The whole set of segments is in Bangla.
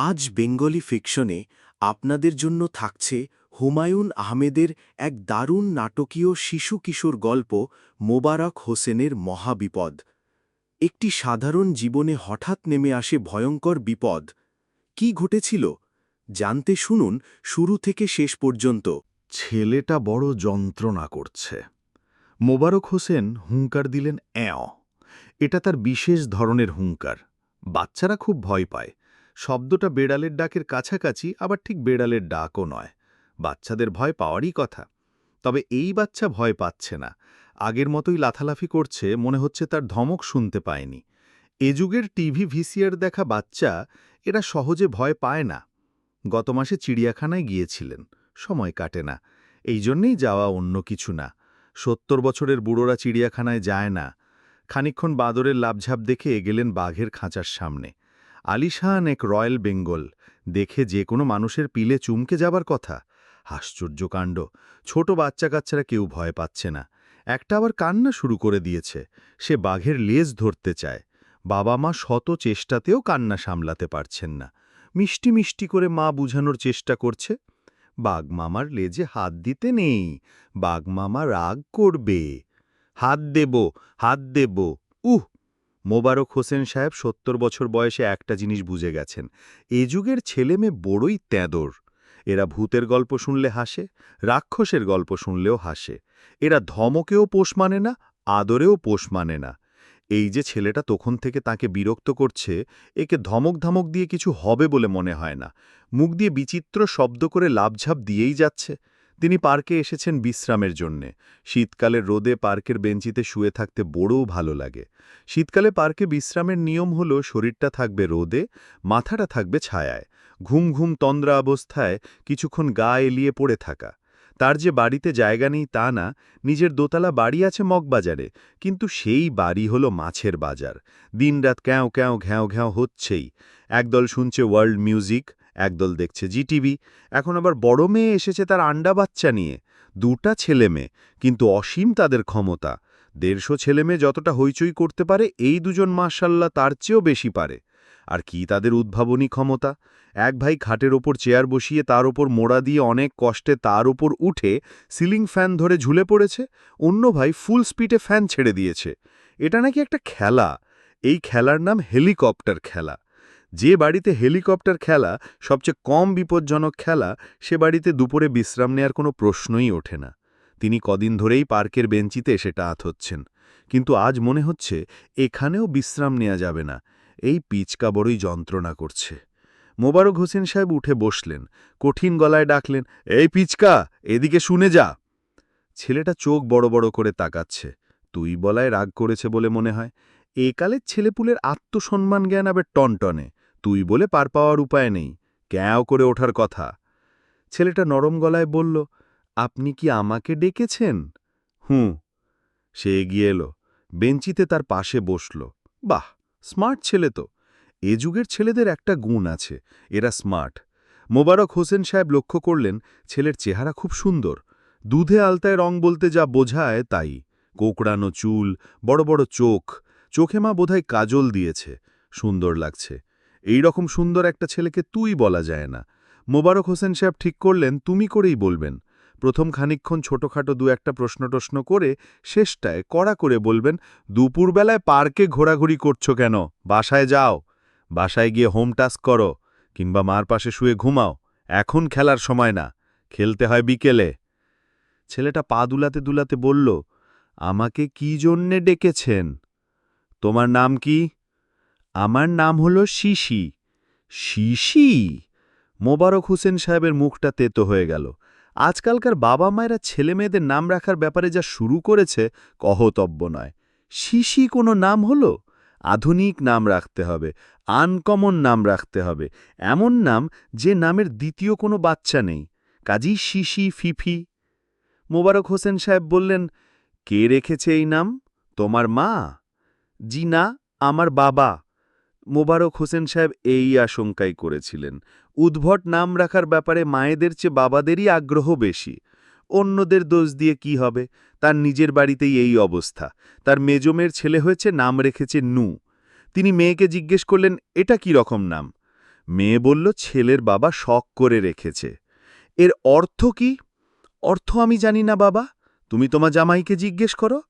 আজ বেঙ্গলি ফিকশনে আপনাদের জন্য থাকছে হুমায়ুন আহমেদের এক দারুণ নাটকীয় শিশু কিশোর গল্প মোবারক হোসেনের মহাবিপদ। একটি সাধারণ জীবনে হঠাৎ নেমে আসে ভয়ঙ্কর বিপদ। কি ঘটেছিল? জানতে শুনুন শুরু থেকে শেষ পর্যন্ত। ছেলেটা বড় যন্ত্রণা করছে। মোবারক হোসেন হুঙ্কার দিলেন অ্যাঁ এটা তার বিশেষ ধরনের হুঙ্কার। বাচ্চারা খুব ভয় পায়। শব্দটা বেড়ালের ডাকের কাছাকাছি, আবার ঠিক বেড়ালের ডাকও নয়। বাচ্চাদের ভয় পাওয়ারই কথা। তবে এই বাচ্চা ভয় পাচ্ছে না। আগের মতোই লাথালাফি করছে, মনে হচ্ছে তার ধমক শুনতে পায়নি। এ যুগের টিভি ভিসিআর দেখা বাচ্চা, এরা সহজে ভয় পায় না। গত মাসে চিড়িয়াখানায় গিয়েছিলেন। সময় কাটে না। এই জন্যেই যাওয়া অন্য কিছু না। সত্তর বছরের বুড়োরা চিড়িয়াখানায় যায় না। খানিক্ষণ বাদরের লাভঝাপ দেখে এগেলেন বাঘের খাঁচার সামনে। আলিশান এক রয়্যাল বেঙ্গল। দেখে যে কোনো মানুষের পিলে চুমকে যাবার কথা। আশ্চর্য কাণ্ড। ছোট বাচ্চা কাচ্চারা কেউ ভয় পাচ্ছে না। একটা আবার কান্না শুরু করে দিয়েছে। সে বাঘের লেজ ধরতে চায়। বাবা মা শত চেষ্টাতেও কান্না সামলাতে পারছেন না। মিষ্টি মিষ্টি করে মা বুঝানোর চেষ্টা করছে। বাঘ মামার লেজে হাত দিতে নেই। বাঘ মামা রাগ করবে। হাত দেব হাত দেব। উহ! মোবারক হোসেন সাহেব সত্তর বছর বয়সে একটা জিনিস বুঝে গেছেন। এ যুগের ছেলেমেয়ে বড়ই তেঁদর। এরা ভূতের গল্প শুনলে হাসে, রাক্ষসের গল্প শুনলেও হাসে। এরা ধমকেও পোষ মানে না, আদরেও পোষ মানে না। এই যে ছেলেটা তখন থেকে তাকে বিরক্ত করছে, একে ধমক ধমক দিয়ে কিছু হবে বলে মনে হয় না। মুখ দিয়ে বিচিত্র শব্দ করে লাভঝাপ দিয়েই যাচ্ছে। তিনি পার্কে এসেছেন বিশ্রামের জন্যে। শীতকালে রোদে পার্কের বেঞ্চিতে শুয়ে থাকতে বড়ও ভালো লাগে। শীতকালে পার্কে বিশ্রামের নিয়ম হল শরীরটা থাকবে রোদে, মাথাটা থাকবে ছায়ায়। ঘুম ঘুম তন্দ্রা অবস্থায় কিছুক্ষণ গা এলিয়ে পড়ে থাকা। তার যে বাড়িতে জায়গা নেই তা না, নিজের দোতলা বাড়ি আছে মগবাজারে, কিন্তু সেই বাড়ি হলো মাছের বাজার। দিনরাত ক্যাঁও ক্যাঁও ঘ্যাঁও ঘ্যাঁও হচ্ছেই। একদল শুনছে ওয়ার্ল্ড মিউজিক একদল দেখছে জিটিভি। এখন আবার বড় মেয়ে এসেছে তার আন্ডা বাচ্চা নিয়ে। দুটা ছেলে মেয়ে, কিন্তু অসীম তাদের ক্ষমতা। দেড়শো ছেলেমেয়ে যতটা হইচই করতে পারে, এই দুজন মার্শাল্লাহ তার চেয়েও বেশি পারে। আর কি তাদের উদ্ভাবনী ক্ষমতা? এক ভাই খাটের ওপর চেয়ার বসিয়ে তার ওপর মোড়া দিয়ে অনেক কষ্টে তার ওপর উঠে সিলিং ফ্যান ধরে ঝুলে পড়েছে, অন্য ভাই ফুল স্পিডে ফ্যান ছেড়ে দিয়েছে। এটা নাকি একটা খেলা? এই খেলার নাম হেলিকপ্টার খেলা। যে বাড়িতে হেলিকপ্টার খেলা সবচেয়ে কম বিপজ্জনক খেলা, সে বাড়িতে দুপুরে বিশ্রাম নেয়ার কোনো প্রশ্নই ওঠে না। তিনি কদিন ধরেই পার্কের বেঞ্চিতে সেটা হচ্ছেন। কিন্তু আজ মনে হচ্ছে এখানেও বিশ্রাম নেওয়া যাবে না। এই পিচকা বড়ই যন্ত্রণা করছে। মোবারক হোসেন সাহেব উঠে বসলেন। কঠিন গলায় ডাকলেন, এই পিচকা, এদিকে শুনে যা। ছেলেটা চোখ বড় বড় করে তাকাচ্ছে। তুই বলায় রাগ করেছে বলে মনে হয়। একালের ছেলেপুলের আত্মসম্মান জ্ঞান আবার টনটনে। তুই বলে পার পাওয়ার উপায় নেই, ক্যাও করে ওঠার কথা। ছেলেটা নরম গলায় বলল, আপনি কি আমাকে ডেকেছেন? হুঁ। সে এগিয়ে এলো, বেঞ্চিতে তার পাশে বসল। বাহ, স্মার্ট ছেলে তো। এ যুগের ছেলেদের একটা গুণ আছে, এরা স্মার্ট। মোবারক হোসেন সাহেব লক্ষ্য করলেন, ছেলের চেহারা খুব সুন্দর। দুধে আলতায় রং বলতে যা বোঝায় তাই। কোকড়ানো চুল, বড় বড় চোখ। চোখে মা বোধহয় কাজল দিয়েছে। সুন্দর লাগছে। এই রকম সুন্দর একটা ছেলেকে তুই বলা যায় না। মোবারক হোসেন সাহেব ঠিক করলেন, তুমি করেই বলবেন। প্রথম খানিক্ষণ ছোটখাটো দু একটা প্রশ্ন টশ্ন করে শেষটায় কড়া করে বলবেন, দুপুরবেলায় পার্কে ঘোরাঘুরি করছ কেন? বাসায় যাও। বাসায় গিয়ে হোম টাস্ক করো, কিংবা মার পাশে শুয়ে ঘুমাও। এখন খেলার সময় না, খেলতে হয় বিকেলে। ছেলেটা পা দুলাতে দুলাতে বলল, আমাকে কি জন্যে ডেকেছেন? তোমার নাম কি? আমার নাম হল শিশি। শিশি? মোবারক হোসেন সাহেবের মুখটা তেতো হয়ে গেল। আজকালকার বাবা মায়েরা ছেলেমেয়েদের নাম রাখার ব্যাপারে যা শুরু করেছে কহতব্য নয়। শিশি কোনো নাম হলো? আধুনিক নাম রাখতে হবে, আনকমন নাম রাখতে হবে। এমন নাম যে নামের দ্বিতীয় কোনো বাচ্চা নেই। কাজী শিশি, ফিফি। মোবারক হোসেন সাহেব বললেন, কে রেখেছে এই নাম? তোমার মা? জি না, আমার বাবা। মোবারক হোসেন সাহেব এই আশঙ্কাই করেছিলেন। উদ্ভট নাম রাখার ব্যাপারে মায়েদের চেয়ে বাবাদেরই আগ্রহ বেশি। অন্যদের দোষ দিয়ে কি হবে? তার নিজের বাড়িতেই এই অবস্থা। তার মেজমের ছেলে হয়েছে, নাম রেখেছে নু। তিনি মেয়েকে জিজ্ঞেস করলেন, এটা কি রকম নাম? মেয়ে বলল, ছেলের বাবা শখ করে রেখেছে। এর অর্থ কি? অর্থ আমি জানি না বাবা। তুমি তোমার জামাইকে জিজ্ঞেস করো।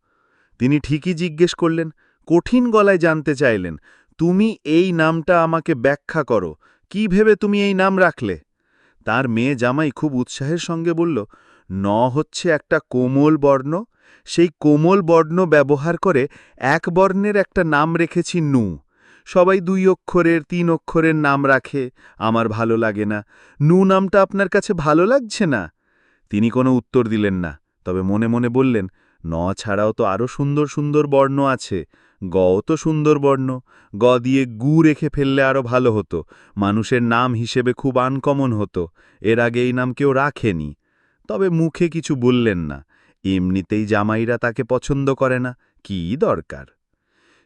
তিনি ঠিকই জিজ্ঞেস করলেন, কঠিন গলায় জানতে চাইলেন তুমি এই নামটা আমাকে ব্যাখ্যা করো। কি ভেবে তুমি এই নাম রাখলে? তার মেয়ে জামাই খুব উৎসাহের সঙ্গে বলল, ন হচ্ছে একটা কোমল বর্ণ। সেই কোমল বর্ণ ব্যবহার করে এক বর্ণের একটা নাম রেখেছি নু। সবাই দুই অক্ষরের, তিন অক্ষরের নাম রাখে, আমার ভালো লাগে না। নু নামটা আপনার কাছে ভালো লাগছে না? তিনি কোনো উত্তর দিলেন না, তবে মনে মনে বললেন, ন ছাড়াও তো আরও সুন্দর সুন্দর বর্ণ আছে। গও তো সুন্দর বর্ণ গ দিয়ে গু রেখে ফেললে আরও ভালো হতো। মানুষের নাম হিসেবে খুব আনকমন হতো। এর আগে এই নাম কেউ রাখেনি। তবে মুখে কিছু বললেন না। এমনিতেই জামাইরা তাকে পছন্দ করে না। কি দরকার?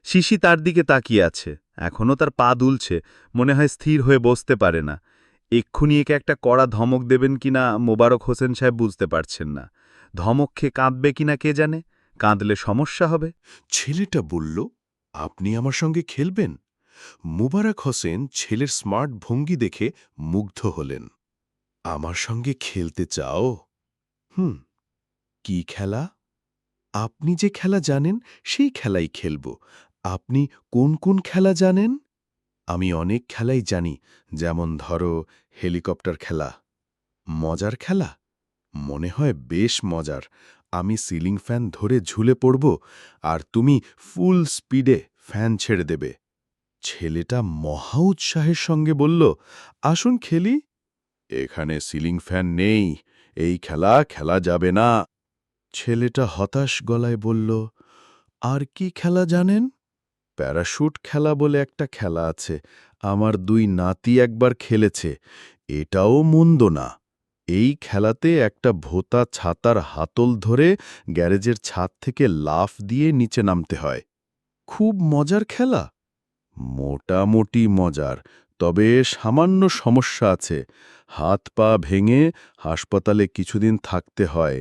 শিশি তার দিকে তাকিয়ে আছে। এখনও তার পা দুলছে। মনে হয় স্থির হয়ে বসতে পারে না। এক্ষুনি একে একটা কড়া ধমক দেবেন কিনা মোবারক হোসেন সাহেব বুঝতে পারছেন না। ধমক খেয়ে কাঁদবে কিনা কে জানে? কাঁদলে সমস্যা হবে। ছেলেটা বলল, আপনি আমার সঙ্গে খেলবেন? মুবারক হোসেন ছেলের স্মার্ট ভঙ্গি দেখে মুগ্ধ হলেন। আমার সঙ্গে খেলতে চাও? হুম। কি খেলা? আপনি যে খেলা জানেন, সেই খেলাই খেলব। আপনি কোন কোন খেলা জানেন? আমি অনেক খেলাই জানি, যেমন ধরো হেলিকপ্টার খেলা। মজার খেলা? মনে হয় বেশ মজার। আমি সিলিং ফ্যান ধরে ঝুলে পড়ব আর তুমি ফুল স্পিডে ফ্যান ছেড়ে দেবে। ছেলেটা মহা উৎসাহের সঙ্গে বলল, আসুন খেলি। এখানে সিলিং ফ্যান নেই। এই খেলা খেলা যাবে না। ছেলেটা হতাশ গলায় বলল, আর কি খেলা জানেন? প্যারাশুট খেলা বলে একটা খেলা আছে। আমার দুই নাতি একবার খেলেছে। এটাও মন্দ না। এই খেলাতে একটা ভোতা ছাতার হাতল ধরে গ্যারেজের ছাদ থেকে লাফ দিয়ে নিচে নামতে হয়। খুব মজার খেলা। মোটামুটি মজার, তবে সামান্য সমস্যা আছে। হাত পা ভেঙে হাসপাতালে কিছুদিন থাকতে হয়।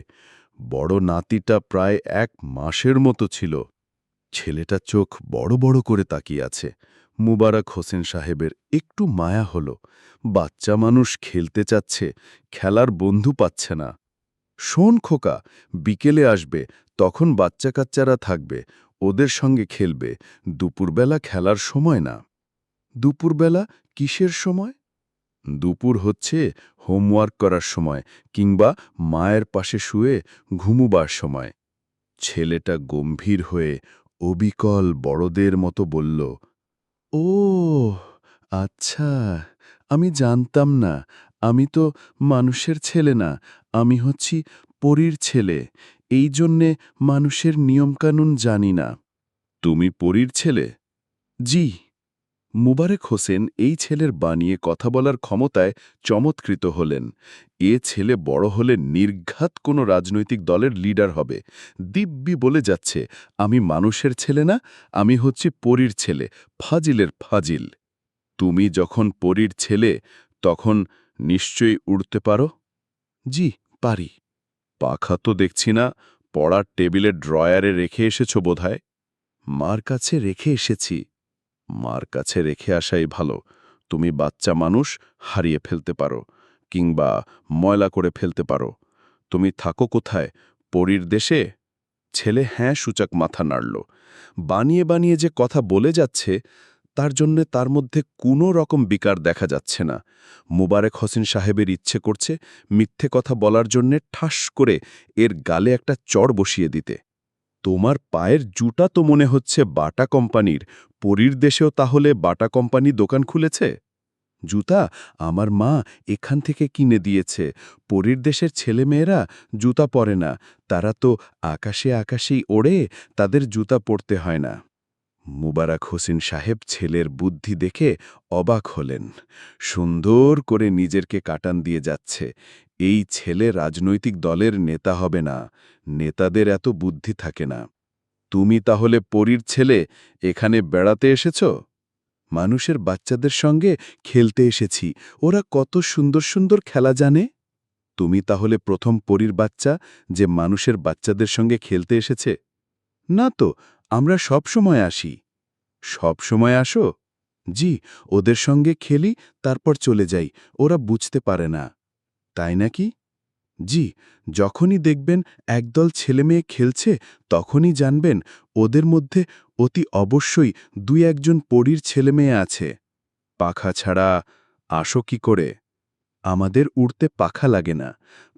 বড় নাতিটা প্রায় এক মাসের মতো ছিল। ছেলেটা চোখ বড় বড় করে তাকিয়ে আছে। মুবারক হোসেন সাহেবের একটু মায়া হল। বাচ্চা মানুষ খেলতে চাচ্ছে, খেলার বন্ধু পাচ্ছে না। শোন খোকা, বিকেলে আসবে, তখন বাচ্চা কাচ্চারা থাকবে, ওদের সঙ্গে খেলবে, দুপুরবেলা খেলার সময় না। দুপুরবেলা কিসের সময়? দুপুর হচ্ছে হোমওয়ার্ক করার সময় কিংবা মায়ের পাশে শুয়ে ঘুমুবার সময়। ছেলেটা গম্ভীর হয়ে অবিকল বড়দের মতো বলল ও আচ্ছা আমি জানতাম না। আমি তো মানুষের ছেলে না আমি হচ্ছি পরীর ছেলে। এই জন্যে মানুষের নিয়মকানুন জানি না। তুমি পরীর ছেলে? জি। মুবারক হোসেন এই ছেলের বানিয়ে কথা বলার ক্ষমতায় চমৎকৃত হলেন। এ ছেলে বড় হলে নির্ঘাত কোনো রাজনৈতিক দলের লিডার হবে। দিব্যি বলে যাচ্ছে, আমি মানুষের ছেলে না, আমি হচ্ছি পরীর ছেলে, ফাজিলের ফাজিল। তুমি যখন পরীর ছেলে, তখন নিশ্চয়ই উড়তে পারো? জি, পারি। পাখা তো দেখছি না, পড়ার টেবিলের ড্রয়ারে রেখে এসেছ বোধহয়? মার কাছে রেখে এসেছি। মার কাছে রেখে আসাই ভালো। তুমি বাচ্চা মানুষ, হারিয়ে ফেলতে পারো, কিংবা ময়লা করে ফেলতে পারো। তুমি থাকো কোথায়? পরীর দেশে? ছেলে হ্যাঁ সূচক মাথা নাড়ল। বানিয়ে বানিয়ে যে কথা বলে যাচ্ছে, তার জন্যে তার মধ্যে কোনো রকম বিকার দেখা যাচ্ছে না। মুবারক হোসেন সাহেবের ইচ্ছে করছে মিথ্যে কথা বলার জন্যে ঠাস করে এর গালে একটা চড় বসিয়ে দিতে। তোমার পায়ের জুটা তো মনে হচ্ছে বাটা কোম্পানির। পরীর দেশেও তাহলে বাটা কোম্পানি দোকান খুলেছে? জুতা আমার মা এখান থেকে কিনে দিয়েছে। পরীর দেশের ছেলেমেয়েরা জুতা পরে না। তারা তো আকাশে আকাশেই ওড়ে, তাদের জুতা পরতে হয় না। মুবারক হোসেন সাহেব ছেলের বুদ্ধি দেখে অবাক হলেন। সুন্দর করে নিজেরকে কাটান দিয়ে যাচ্ছে। এই ছেলে রাজনৈতিক দলের নেতা হবে না, নেতাদের এত বুদ্ধি থাকে না। তুমি তাহলে পরীর ছেলে, এখানে বেড়াতে এসেছ? মানুষের বাচ্চাদের সঙ্গে খেলতে এসেছি, ওরা কত সুন্দর সুন্দর খেলা জানে? তুমি তাহলে প্রথম পরীর বাচ্চা যে মানুষের বাচ্চাদের সঙ্গে খেলতে এসেছে? না তো, আমরা সব সময় আসি। সব সময় আসো? জি, ওদের সঙ্গে খেলি, তারপর চলে যাই, ওরা বুঝতে পারে না। তাই নাকি? জি, যখনই দেখবেন একদল ছেলেমেয়ে খেলছে, তখনই জানবেন ওদের মধ্যে অতি অবশ্যই দুই একজন পরীর ছেলেমেয়ে আছে। পাখা ছাড়া আসো কি করে? আমাদের উড়তে পাখা লাগে না।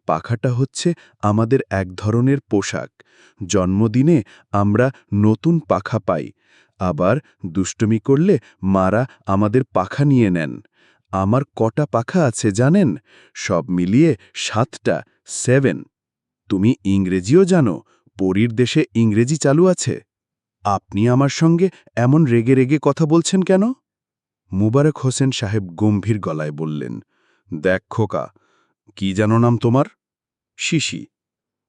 পাখাটা হচ্ছে আমাদের এক ধরনের পোশাক। জন্মদিনে আমরা নতুন পাখা পাই। আবার দুষ্টুমি করলে মারা আমাদের পাখা নিয়ে নেন। আমার কটা পাখা আছে জানেন? সব মিলিয়ে সাতটা, সেভেন। তুমি ইংরেজিও জানো, পরীর দেশে ইংরেজি চালু আছে। আপনি আমার সঙ্গে এমন রেগে রেগে কথা বলছেন কেন? মুবারক হোসেন সাহেব গম্ভীর গলায় বললেন, দেখ খোকা, কি যেন নাম তোমার? শিশি।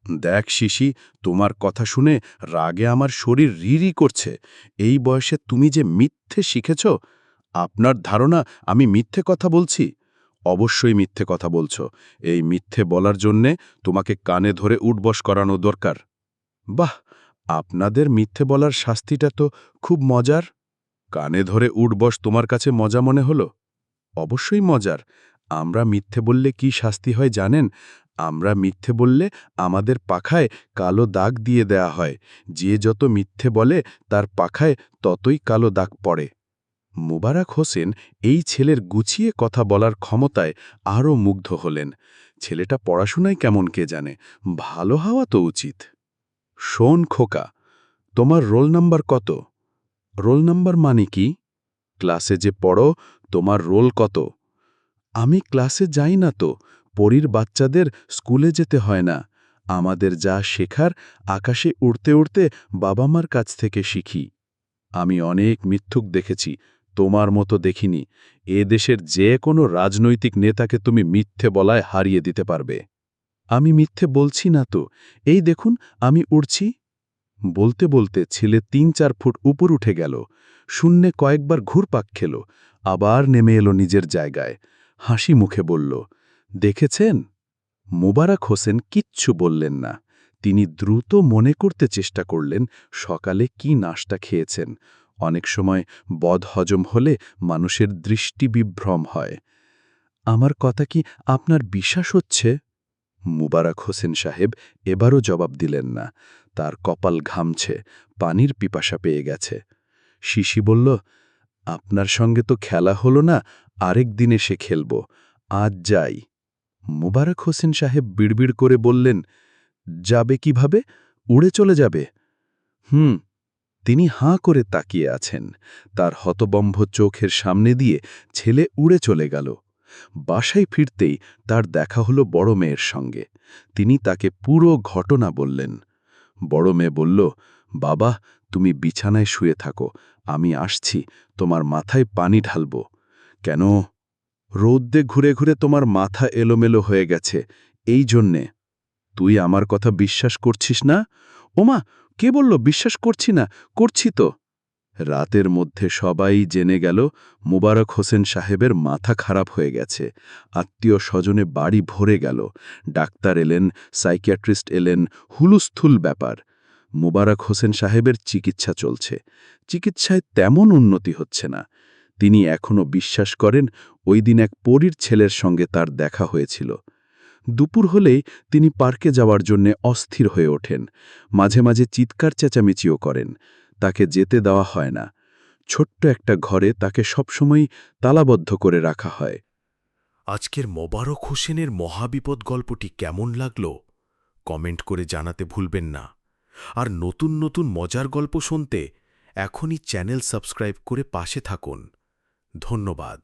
দেখ শিশি, তোমার কথা শুনে রাগে আমার শরীর রিরি করছে। এই বয়সে তুমি যে মিথ্যে শিখেছ আপনার ধারণা আমি মিথ্যে কথা বলছি? অবশ্যই মিথ্যে কথা বলছো। এই মিথ্যে বলার জন্যে তোমাকে কানে ধরে উঠবস করানো দরকার। বাহ! আপনাদের মিথ্যে বলার শাস্তিটা তো খুব মজার। কানে ধরে উঠবস তোমার কাছে মজা মনে হলো? অবশ্যই মজার। আমরা মিথ্যে বললে কি শাস্তি হয় জানেন? আমরা মিথ্যে বললে আমাদের পাখায় কালো দাগ দিয়ে দেয়া হয়। যে যত মিথ্যে বলে তার পাখায় ততই কালো দাগ পড়ে। মুবারক হোসেন এই ছেলের গুছিয়ে কথা বলার ক্ষমতায় আরও মুগ্ধ হলেন। ছেলেটা পড়াশোনায় কেমন কে জানে? ভালো হওয়া তো উচিত। শোন খোকা, তোমার রোল নাম্বার কত? রোল নাম্বার মানে কি? ক্লাসে যে পড়ো, তোমার রোল কত? আমি ক্লাসে যাই না তো, পরীর বাচ্চাদের স্কুলে যেতে হয় না। আমাদের যা শেখার, আকাশে উড়তে উড়তে বাবা মার কাছ থেকে শিখি। আমি অনেক মিথ্যুক দেখেছি। তোমার মতো দেখিনি, এ দেশের যে কোনো রাজনৈতিক নেতাকে তুমি মিথ্যে বলায় হারিয়ে দিতে পারবে। আমি মিথ্যে বলছি না তো, এই দেখুন আমি উড়ছি। বলতে বলতে ছেলে তিন চার ফুট উপর উঠে গেল, শূন্যে কয়েকবার ঘুরপাক খেল, আবার নেমে এলো নিজের জায়গায়। হাসি মুখে বলল, দেখেছেন? মোবারক হোসেন কিচ্ছু বললেন না। তিনি দ্রুত মনে করতে চেষ্টা করলেন সকালে কি নাশটা খেয়েছেন। অনেক সময় বদ হজম হলে মানুষের দৃষ্টি বিভ্রম হয়। আমার কথা কি আপনার বিশ্বাস হচ্ছে? মুবারক হোসেন সাহেব এবারও জবাব দিলেন না। তার কপাল ঘামছে, পানির পিপাসা পেয়ে গেছে। শিশি বলল, আপনার সঙ্গে তো খেলা হলো না, আরেক দিন এসে খেলব। আজ যাই। মুবারক হোসেন সাহেব বিড়বিড় করে বললেন, যাবে কীভাবে? উড়ে চলে যাবে? হুম তিনি হাঁ করে তাকিয়ে আছেন। তার হতবম্ভ চোখের সামনে দিয়ে ছেলে উড়ে চলে গেল। বাসায় ফিরতেই তার দেখা হলো বড় মেয়ের সঙ্গে। তিনি তাকে পুরো ঘটনা বললেন। বড় মেয়ে বলল, বাবা, তুমি বিছানায় শুয়ে থাকো। আমি আসছি। তোমার মাথায় পানি ঢালব। কেন? রৌদ্রে ঘুরে ঘুরে তোমার মাথা এলোমেলো হয়ে গেছে। এই জন্যে। তুই আমার কথা বিশ্বাস করছিস না? ওমা কে বলল, বিশ্বাস করছি না, করছি তো? রাতের মধ্যে সবাই জেনে গেল, মুবারক হোসেন সাহেবের মাথা খারাপ হয়ে গেছে। আত্মীয় স্বজনে বাড়ি ভরে গেল। ডাক্তার এলেন, সাইকিয়াট্রিস্ট এলেন, হুলুস্থুল ব্যাপার। মুবারক হোসেন সাহেবের চিকিৎসা চলছে। চিকিৎসায় তেমন উন্নতি হচ্ছে না। তিনি এখনও বিশ্বাস করেন, ওই দিন এক পরীর ছেলের সঙ্গে তার দেখা হয়েছিল। দুপুর হলেই তিনি পার্কে যাওয়ার জন্যে অস্থির হয়ে ওঠেন। মাঝে মাঝে চিৎকার চেঁচামেচিও করেন। তাকে যেতে দেওয়া হয় না। ছোট্ট একটা ঘরে তাকে সবসময় তালাবদ্ধ করে রাখা হয়। আজকের মোবারক হোসেনের মহাবিপদ গল্পটি কেমন লাগল? কমেন্ট করে জানাতে ভুলবেন না। আর নতুন নতুন মজার গল্প শুনতে এখনই চ্যানেল সাবস্ক্রাইব করে পাশে থাকুন। ধন্যবাদ।